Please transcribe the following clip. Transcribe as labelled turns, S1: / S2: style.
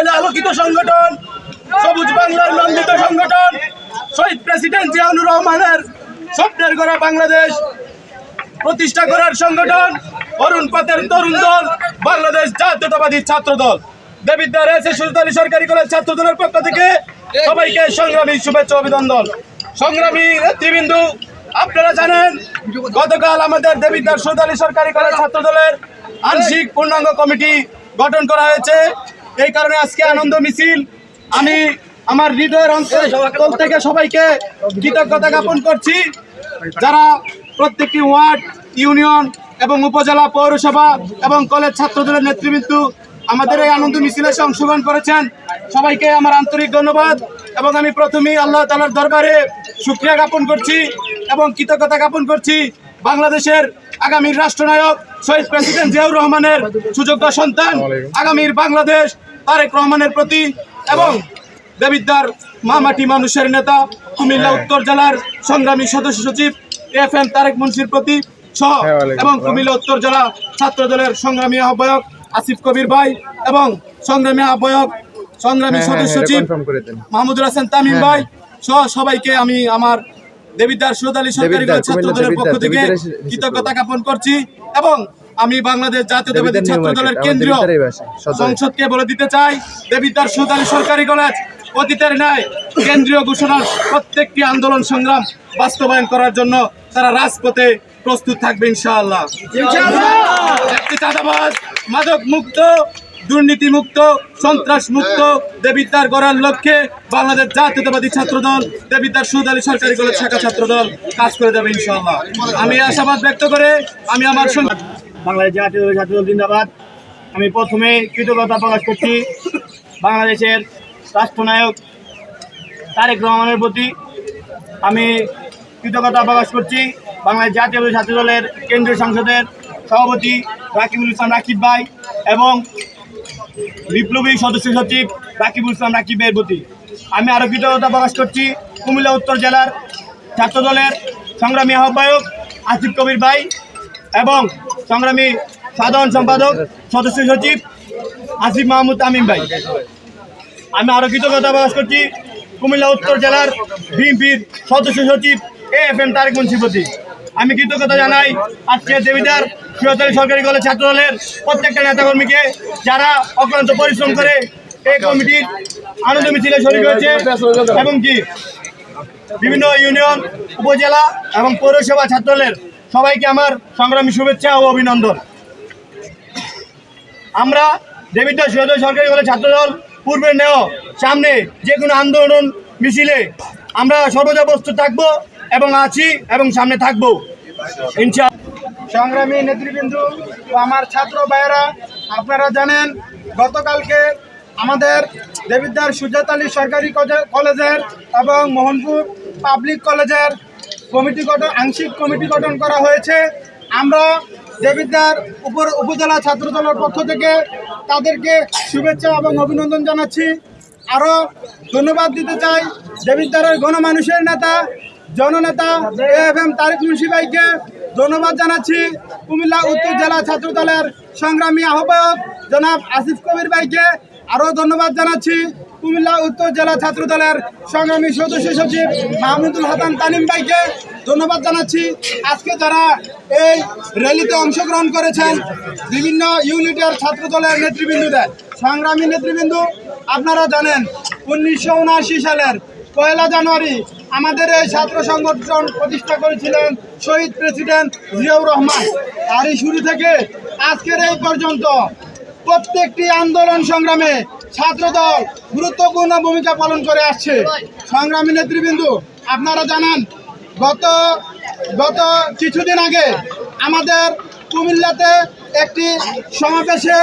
S1: মহিলা আলোকিত সংগঠন, সবুজ বাংলার নন্দিত সংগঠন, শহীদ প্রেসিডেন্ট জিয়াউর রহমানের স্বপ্নের গড়া বাংলাদেশ প্রতিষ্ঠা করার সংগঠন, অরুণ পাতের তরুণ দল, বাংলাদেশ জাতীয়তাবাদী ছাত্র দল। দেবিদ্বার এসে সুলতানি সরকারি কলেজ ছাত্র দলের পক্ষ থেকে সবাইকে সংগ্রামী শুভেচ্ছা অভিনন্দন। সংগ্রামী নেতৃবৃন্দু, আপনারা জানেন, গতকাল আমাদের দেবিদ্বার সুলতানি সরকারি কলেজ ছাত্র দলের আংশিক পূর্ণাঙ্গ কমিটি গঠন করা হয়েছে। এই কারণে আজকে আনন্দ মিছিল। আমি আমার হৃদয়ের অন্তর থেকে সবাইকে কৃতজ্ঞতা জ্ঞাপন করছি। যারা প্রত্যেকটি ওয়ার্ড, ইউনিয়ন এবং উপজেলা পৌরসভা এবং কলেজ ছাত্রদলের নেতৃবৃন্দ আমাদের এই আনন্দ মিছিলে অংশগ্রহণ করেছেন। সবাইকে আমার আন্তরিক ধন্যবাদ এবং আমি প্রথমেই আল্লাহ তালার দরবারে সুক্রিয়া জ্ঞাপন করছি এবং কৃতজ্ঞতা জ্ঞাপন করছি বাংলাদেশের আগামীর রাষ্ট্রনায়ক শহীদ প্রেসিডেন্ট জিয়াউর রহমানের সুযোগ্য সন্তান আগামীর বাংলাদেশ তারেক রহমানের প্রতি এবং দেবিদ্দার মামাটি মানুষের নেতা কুমিল্লা উত্তর জেলার সংগ্রামী সদস্য সচিব এফ এম তারেক মুন্সির প্রতি সহ এবং কুমিল্লা উত্তর জেলা ছাত্র দলের সংগ্রামী আহ্বায়ক আসিফ কবির ভাই এবং সংগ্রামী আহ্বায়ক সংগ্রামী সদস্য সচিব মাহমুদুল হাসান তামিম ভাই সহ সবাইকে আমি আমার দেবিদ্দার সুরদালি সরকারি
S2: দেবিদ্বার,
S1: ছাত্র দলের পক্ষ থেকে কৃতজ্ঞতা জ্ঞাপন করছি এবং আমি বাংলাদেশ জাতীয়তাবাদী
S2: দেবিদ্বার
S1: ছাত্র দলের কেন্দ্রীয় সংসদকে বলে দিতে চাই দেবিদ্বার সুদানি সরকারি কলেজ অতীতের ন্যায় কেন্দ্রীয় ঘোষণার প্রত্যেকটি আন্দোলন সংগ্রাম বাস্তবায়ন করার জন্য তারা রাজপথে প্রস্তুত থাকবে ইনশাআল্লাহ। একটি মাদক মুক্ত দুর্নীতি মুক্ত সন্ত্রাস মুক্ত দেবিদ্বার গড়ার লক্ষ্যে বাংলাদেশ জাতীয়তাবাদী ছাত্র দল দেবিদ্বার সুদ আলী সরকারি কলেজ শাখা ছাত্র দল কাজ করে যাবে ইনশাআল্লাহ। আমি আশাবাদ ব্যক্ত করে আমি আমার সঙ্গে
S3: বাংলাদেশ জাতীয় ছাত্রদল জিন্দাবাদ। আমি প্রথমে কৃতজ্ঞতা প্রকাশ করছি বাংলাদেশের রাষ্ট্রনায়ক তারেক রহমানের প্রতি। আমি কৃতজ্ঞতা প্রকাশ করছি বাংলাদেশ জাতীয় ছাত্রদলের কেন্দ্রীয় সংসদের সভাপতি রাকিবুল ইসলাম রাকিব ভাই এবং বিপ্লবী সদস্য সচিব রাকিবুল ইসলাম রাকিবের প্রতি। আমি আরও কৃতজ্ঞতা প্রকাশ করছি কুমিল্লা উত্তর জেলার ছাত্রদলের সংগ্রামী আহ্বায়ক আসিফ কবির ভাই এবং সংগ্রামী সাধারণ সম্পাদক সদস্য সচিব আসিফ মাহমুদ তামিম ভাই। আমি আরও কৃতজ্ঞতা প্রকাশ করছি কুমিল্লা উত্তর জেলার বিএনপির সদস্য সচিব এ এফ এম তারেক মুন্সির প্রতি। আমি কৃতজ্ঞতা জানাই আজকে দেবিদার সুরতালী সরকারি কলেজ ছাত্র দলের প্রত্যেকটা নেতাকর্মীকে যারা অক্লান্ত পরিশ্রম করে এই কমিটির আনন্দ মিছিলে শরীর হয়েছে এবং কি বিভিন্ন ইউনিয়ন, উপজেলা এবং পৌরসভা ছাত্রদলের সবাইকে আমার সংগ্রামী শুভেচ্ছা ও অভিনন্দন। আমরা দেবিদ্বার সৈয়দ সরকারি কলেজ ছাত্রদল পূর্বের নেও, সামনে যে কোনো আন্দোলন মিছিলে আমরা সর্বদা প্রস্তুত থাকব এবং আছি এবং সামনে থাকব। ইনশা
S4: সংগ্রামী নেতৃবৃন্দ ও আমার ছাত্র ভাইয়েরা, আপনারা জানেন, গতকালকে আমাদের দেবিদ্বার সুজাত আলী সরকারি কলেজের এবং মোহনপুর পাবলিক কলেজের কমিটি গঠন, আংশিক কমিটি গঠন করা হয়েছে। আমরা দেবিদ্বার উপর উপজেলা ছাত্র দলের পক্ষ থেকে তাদেরকে শুভেচ্ছা এবং অভিনন্দন জানাচ্ছি। আরও ধন্যবাদ দিতে চাই দেবিদ্বারের গণমানুষের নেতা, জননেতা, A F M Tarique Munshi ভাইকে। ধন্যবাদ জানাচ্ছি কুমিল্লা উত্তর জেলা ছাত্র দলের সংগ্রামী আহ্বায়ক জনাব আসিফ কবির ভাইকে। আরও ধন্যবাদ জানাচ্ছি কুমিল্লা উত্তর জেলা ছাত্র দলের সংগ্রামী সদস্য সচিব মাহমুদুল হাসান তানিম ভাইকে। ধন্যবাদ জানাচ্ছি। আজকে যারা এই র্যালিতে অংশগ্রহণ করেছেন বিভিন্ন ইউনিটের ছাত্র দলের নেতৃবৃন্দদের, সংগ্রামী নেতৃবৃন্দ, আপনারা জানেন, উনিশশো উনআশি সালের পয়লা জানুয়ারি আমাদের এই ছাত্র সংগঠন প্রতিষ্ঠা করেছিলেন শহীদ প্রেসিডেন্ট জিয়াউর রহমান। তারই শুরু থেকে আজকের এই পর্যন্ত প্রত্যেকটি আন্দোলন সংগ্রামে ছাত্রদল গুরুত্বপূর্ণ ভূমিকা পালন করে আসছে। সংগ্রামী নেতৃবৃন্দ, আপনারা জানান, গত গত কিছুদিন আগে আমাদের কুমিল্লাতে একটি সমাবেশে